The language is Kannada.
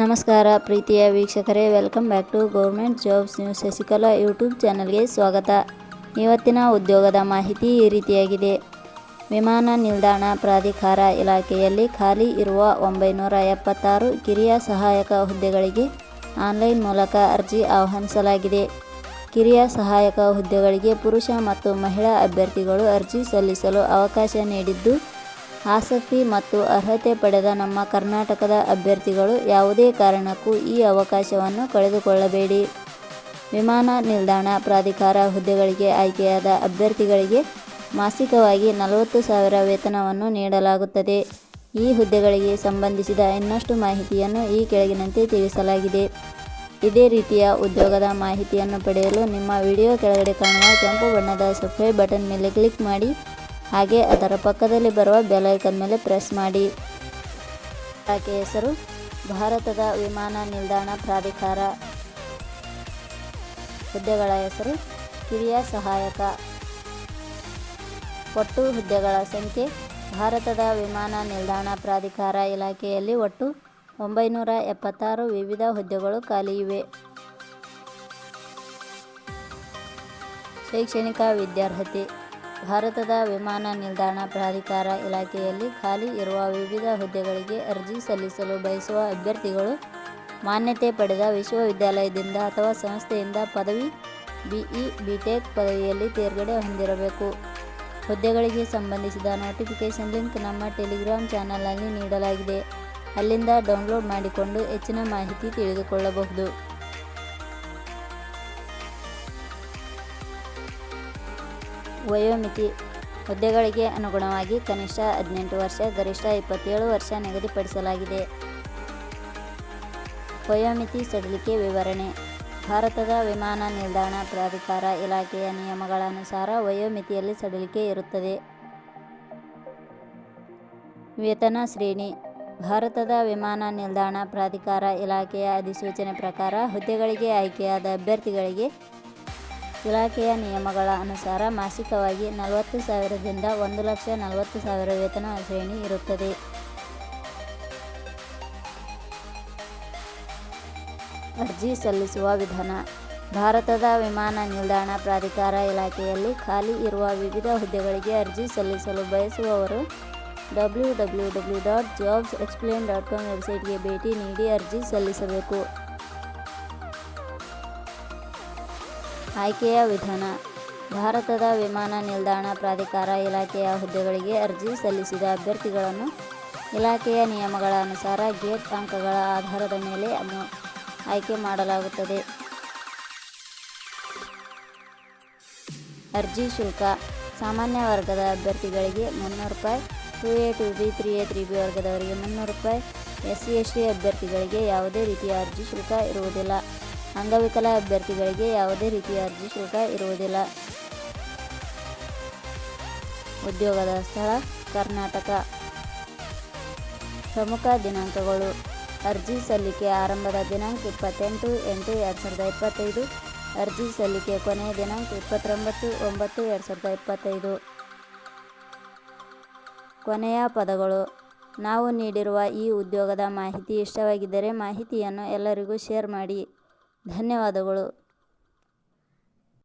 ನಮಸ್ಕಾರ ಪ್ರೀತಿಯ ವೀಕ್ಷಕರೇ welcome back to government jobs news Shashikala YouTube ಚಾನಲ್ಗೆ ಸ್ವಾಗತ. ಇವತ್ತಿನ ಉದ್ಯೋಗದ ಮಾಹಿತಿ ಈ ರೀತಿಯಾಗಿದೆ. ವಿಮಾನ ನಿಲ್ದಾಣ ಪ್ರಾಧಿಕಾರ ಇಲಾಖೆಯಲ್ಲಿ ಖಾಲಿ ಇರುವ ಒಂಬೈನೂರ ಎಪ್ಪತ್ತಾರು ಕಿರಿಯ ಸಹಾಯಕ ಹುದ್ದೆಗಳಿಗೆ ಆನ್ಲೈನ್ ಮೂಲಕ ಅರ್ಜಿ ಆಹ್ವಾನಿಸಲಾಗಿದೆ. ಕಿರಿಯ ಸಹಾಯಕ ಹುದ್ದೆಗಳಿಗೆ ಪುರುಷ ಮತ್ತು ಮಹಿಳಾ ಅಭ್ಯರ್ಥಿಗಳು ಅರ್ಜಿ ಸಲ್ಲಿಸಲು ಅವಕಾಶ ನೀಡಿದ್ದು ಆಸಕ್ತಿ ಮತ್ತು ಅರ್ಹತೆ ಪಡೆದ ನಮ್ಮ ಕರ್ನಾಟಕದ ಅಭ್ಯರ್ಥಿಗಳು ಯಾವುದೇ ಕಾರಣಕ್ಕೂ ಈ ಅವಕಾಶವನ್ನು ಕಳೆದುಕೊಳ್ಳಬೇಡಿ. ವಿಮಾನ ನಿಲ್ದಾಣ ಪ್ರಾಧಿಕಾರ ಹುದ್ದೆಗಳಿಗೆ ಆಯ್ಕೆಯಾದ ಅಭ್ಯರ್ಥಿಗಳಿಗೆ ಮಾಸಿಕವಾಗಿ ನಲವತ್ತು ಸಾವಿರ ವೇತನವನ್ನು ನೀಡಲಾಗುತ್ತದೆ. ಈ ಹುದ್ದೆಗಳಿಗೆ ಸಂಬಂಧಿಸಿದ ಇನ್ನಷ್ಟು ಮಾಹಿತಿಯನ್ನು ಈ ಕೆಳಗಿನಂತೆ ತಿಳಿಸಲಾಗಿದೆ. ಇದೇ ರೀತಿಯ ಉದ್ಯೋಗದ ಮಾಹಿತಿಯನ್ನು ಪಡೆಯಲು ನಿಮ್ಮ ವಿಡಿಯೋ ಕೆಳಗಡೆ ಕಾಣುವ ಕೆಂಪು ಬಣ್ಣದ ಸಬ್ಸ್ಕ್ರೈಬ್ ಬಟನ್ ಮೇಲೆ ಕ್ಲಿಕ್ ಮಾಡಿ. ಹಾಗೆ ಅದರ ಪಕ್ಕದಲ್ಲಿ ಬರುವ ಬೆಲೈಕನ್ ಮೇಲೆ ಪ್ರೆಸ್ ಮಾಡಿ. ಆಕೆ ಹೆಸರು, ಭಾರತದ ವಿಮಾನ ನಿಲ್ದಾಣ ಪ್ರಾಧಿಕಾರ. ಹುದ್ದೆಗಳ ಹೆಸರು, ಕಿರಿಯ ಸಹಾಯಕ. ಒಟ್ಟು ಹುದ್ದೆಗಳ ಸಂಖ್ಯೆ, ಭಾರತದ ವಿಮಾನ ನಿಲ್ದಾಣ ಪ್ರಾಧಿಕಾರ ಇಲಾಖೆಯಲ್ಲಿ ಒಟ್ಟು ಒಂಬೈನೂರ ಎಪ್ಪತ್ತಾರು ವಿವಿಧ ಹುದ್ದೆಗಳು ಖಾಲಿ ಇವೆ. ಶೈಕ್ಷಣಿಕ ವಿದ್ಯಾರ್ಹತೆ. ಭಾರತದ ವಿಮಾನ ನಿಲ್ದಾಣ ಪ್ರಾಧಿಕಾರ ಇಲಾಖೆಯಲ್ಲಿ ಖಾಲಿ ಇರುವ ವಿವಿಧ ಹುದ್ದೆಗಳಿಗೆ ಅರ್ಜಿ ಸಲ್ಲಿಸಲು ಬಯಸುವ ಅಭ್ಯರ್ಥಿಗಳು ಮಾನ್ಯತೆ ಪಡೆದ ವಿಶ್ವವಿದ್ಯಾಲಯದಿಂದ ಅಥವಾ ಸಂಸ್ಥೆಯಿಂದ ಪದವಿ, ಬಿಇ, ಬಿಟೆಕ್ ಪದವಿಯಲ್ಲಿ ತೇರ್ಗಡೆ ಹೊಂದಿರಬೇಕು. ಹುದ್ದೆಗಳಿಗೆ ಸಂಬಂಧಿಸಿದ ನೋಟಿಫಿಕೇಷನ್ ಲಿಂಕ್ ನಮ್ಮ ಟೆಲಿಗ್ರಾಮ್ ಚಾನಲ್ನಲ್ಲಿ ನೀಡಲಾಗಿದೆ. ಅಲ್ಲಿಂದ ಡೌನ್ಲೋಡ್ ಮಾಡಿಕೊಂಡು ಹೆಚ್ಚಿನ ಮಾಹಿತಿ ತಿಳಿದುಕೊಳ್ಳಬಹುದು. ವಯೋಮಿತಿ ಹುದ್ದೆಗಳಿಗೆ ಅನುಗುಣವಾಗಿ ಕನಿಷ್ಠ ಹದಿನೆಂಟು ವರ್ಷ, ಗರಿಷ್ಠ ಇಪ್ಪತ್ತೇಳು ವರ್ಷ ನಿಗದಿಪಡಿಸಲಾಗಿದೆ. ವಯೋಮಿತಿ ಸಡಿಲಿಕೆ ವಿವರಣೆ. ಭಾರತದ ವಿಮಾನ ನಿಲ್ದಾಣ ಪ್ರಾಧಿಕಾರ ಇಲಾಖೆಯ ನಿಯಮಗಳ ಅನುಸಾರ ವಯೋಮಿತಿಯಲ್ಲಿ ಸಡಿಲಿಕೆ ಇರುತ್ತದೆ. ವೇತನ ಶ್ರೇಣಿ. ಭಾರತದ ವಿಮಾನ ನಿಲ್ದಾಣ ಪ್ರಾಧಿಕಾರ ಇಲಾಖೆಯ ಅಧಿಸೂಚನೆ ಪ್ರಕಾರ ಹುದ್ದೆಗಳಿಗೆ ಆಯ್ಕೆಯಾದ ಅಭ್ಯರ್ಥಿಗಳಿಗೆ ಇಲಾಖೆಯ ನಿಯಮಗಳ ಅನುಸಾರ ಮಾಸಿಕವಾಗಿ ನಲವತ್ತು ಸಾವಿರದಿಂದ ಒಂದು ಲಕ್ಷ ನಲವತ್ತು ಸಾವಿರ ವೇತನ ಶ್ರೇಣಿ ಇರುತ್ತದೆ. ಅರ್ಜಿ ಸಲ್ಲಿಸುವ ವಿಧಾನ. ಭಾರತದ ವಿಮಾನ ನಿಲ್ದಾಣ ಪ್ರಾಧಿಕಾರ ಇಲಾಖೆಯಲ್ಲಿ ಖಾಲಿ ಇರುವ ವಿವಿಧ ಹುದ್ದೆಗಳಿಗೆ ಅರ್ಜಿ ಸಲ್ಲಿಸಲು ಬಯಸುವವರು W W W dot jobs explain dot com ವೆಬ್ಸೈಟ್ಗೆ ಭೇಟಿ ನೀಡಿ ಅರ್ಜಿ ಸಲ್ಲಿಸಬೇಕು. ಆಯ್ಕೆಯ ವಿಧಾನ. ಭಾರತದ ವಿಮಾನ ನಿಲ್ದಾಣ ಪ್ರಾಧಿಕಾರ ಇಲಾಖೆಯ ಹುದ್ದೆಗಳಿಗೆ ಅರ್ಜಿ ಸಲ್ಲಿಸಿದ ಅಭ್ಯರ್ಥಿಗಳನ್ನು ಇಲಾಖೆಯ ನಿಯಮಗಳ ಅನುಸಾರ ಗೇಟ್ ಅಂಕಗಳ ಆಧಾರದ ಮೇಲೆ ಅನ್ನು ಆಯ್ಕೆ ಮಾಡಲಾಗುತ್ತದೆ. ಅರ್ಜಿ ಶುಲ್ಕ. ಸಾಮಾನ್ಯ ವರ್ಗದ ಅಭ್ಯರ್ಥಿಗಳಿಗೆ ಮುನ್ನೂರು ರೂಪಾಯಿ two A two B three A three B ವರ್ಗದವರಿಗೆ ಮುನ್ನೂರು ರೂಪಾಯಿ. ಎಸ್ ಸಿ ಎಸ್ ಟಿ ಅಭ್ಯರ್ಥಿಗಳಿಗೆ ಯಾವುದೇ ರೀತಿಯ ಅರ್ಜಿ ಶುಲ್ಕ ಇರುವುದಿಲ್ಲ. ಅಂಗವಿಕಲ ಅಭ್ಯರ್ಥಿಗಳಿಗೆ ಯಾವುದೇ ರೀತಿಯ ಅರ್ಜಿ ಶುಲ್ಕ ಇರುವುದಿಲ್ಲ. ಉದ್ಯೋಗದ ಸ್ಥಳ, ಕರ್ನಾಟಕ. ಪ್ರಮುಖ ದಿನಾಂಕಗಳು. ಅರ್ಜಿ ಸಲ್ಲಿಕೆ ಆರಂಭದ ದಿನಾಂಕ ಇಪ್ಪತ್ತೆಂಟು ಎಂಟು ಎರಡು ಸಾವಿರದ ಇಪ್ಪತ್ತೈದು. ಅರ್ಜಿ ಸಲ್ಲಿಕೆ ಕೊನೆಯ ದಿನಾಂಕ ಇಪ್ಪತ್ತೊಂಬತ್ತು ಒಂಬತ್ತು ಎರಡು ಸಾವಿರದ ಇಪ್ಪತ್ತೈದು. ಕೊನೆಯ ಪದಗಳು. ನಾವು ನೀಡಿರುವ ಈ ಉದ್ಯೋಗದ ಮಾಹಿತಿ ಇಷ್ಟವಾಗಿದ್ದರೆ ಮಾಹಿತಿಯನ್ನು ಎಲ್ಲರಿಗೂ ಶೇರ್ ಮಾಡಿ. ಧನ್ಯವಾದಗಳು.